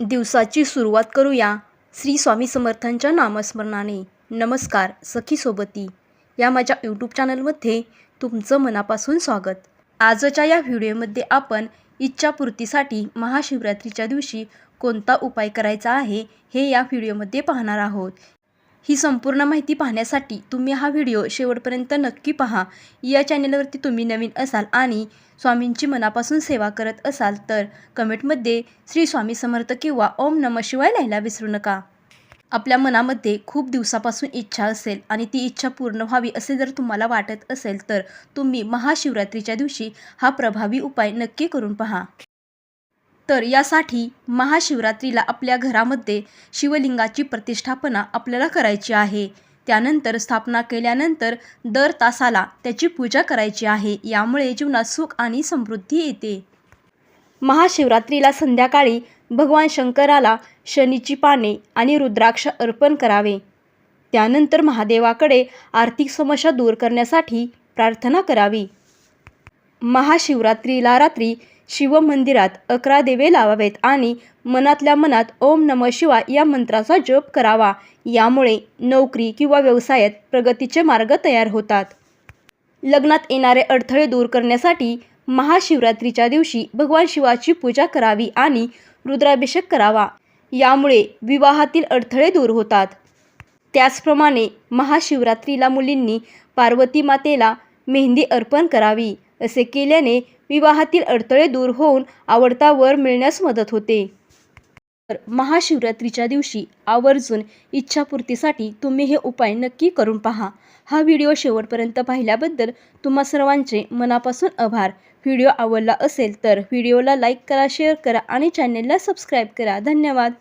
दिवसाची सुरुवात करूया श्री स्वामी समर्थांच्या नामस्मरणाने. नमस्कार सखी सोबती. या माझ्या यूट्यूब चॅनलमध्ये तुमचं मनापासून स्वागत. आजच्या या व्हिडिओमध्ये आपण इच्छापूर्तीसाठी महाशिवरात्रीच्या दिवशी कोणता उपाय करायचा आहे हे या व्हिडिओमध्ये पाहणार आहोत. ही संपूर्ण माहिती पाहण्यासाठी तुम्ही हा व्हिडिओ शेवटपर्यंत नक्की पहा. या चॅनलवरती तुम्ही नवीन असाल आणि स्वामींची मनापासून सेवा करत असाल तर कमेंटमध्ये श्री स्वामी समर्थ किंवा ओम नम शिवाय लिहायला विसरू नका. आपल्या मनामध्ये खूप दिवसापासून इच्छा असेल आणि ती इच्छा पूर्ण व्हावी असे जर तुम्हाला वाटत असेल तर तुम्ही महाशिवरात्रीच्या दिवशी हा प्रभावी उपाय नक्की करून पहा. तर यासाठी महाशिवरात्रीला आपल्या घरामध्ये शिवलिंगाची प्रतिष्ठापना आपल्याला करायची आहे. त्यानंतर स्थापना केल्यानंतर दर तासाला त्याची पूजा करायची आहे. यामुळे जीवनात सुख आणि समृद्धी येते. महाशिवरात्रीला संध्याकाळी भगवान शंकराला शनीची पाने आणि रुद्राक्ष अर्पण करावे. त्यानंतर महादेवाकडे आर्थिक समस्या दूर करण्यासाठी प्रार्थना करावी. महाशिवरात्रीला रात्री शिवमंदिरात अकरा देवे लावावेत आणि मनातल्या मनात ओम नम शिवा या मंत्राचा जप करावा. यामुळे नोकरी किंवा व्यवसायात प्रगतीचे मार्ग तयार होतात. लग्नात येणारे अडथळे दूर करण्यासाठी महाशिवरात्रीच्या दिवशी भगवान शिवाची पूजा करावी आणि रुद्राभिषेक करावा. यामुळे विवाहातील अडथळे दूर होतात. त्याचप्रमाणे महाशिवरात्रीला मुलींनी पार्वती मातेला मेहंदी अर्पण करावी असे केल्याने विवाहातील अडथळे दूर होऊन आवडता वर मिळण्यास मदत होते. तर महाशिवरात्रीच्या दिवशी आवर्जून इच्छापूर्तीसाठी तुम्ही हे उपाय नक्की करून पहा. हा व्हिडिओ शेवटपर्यंत पाहिल्याबद्दल तुम्हा सर्वांचे मनापासून आभार. व्हिडिओ आवडला असेल तर व्हिडिओला लाईक करा शेअर करा आणि चॅनेलला सबस्क्राईब करा. धन्यवाद.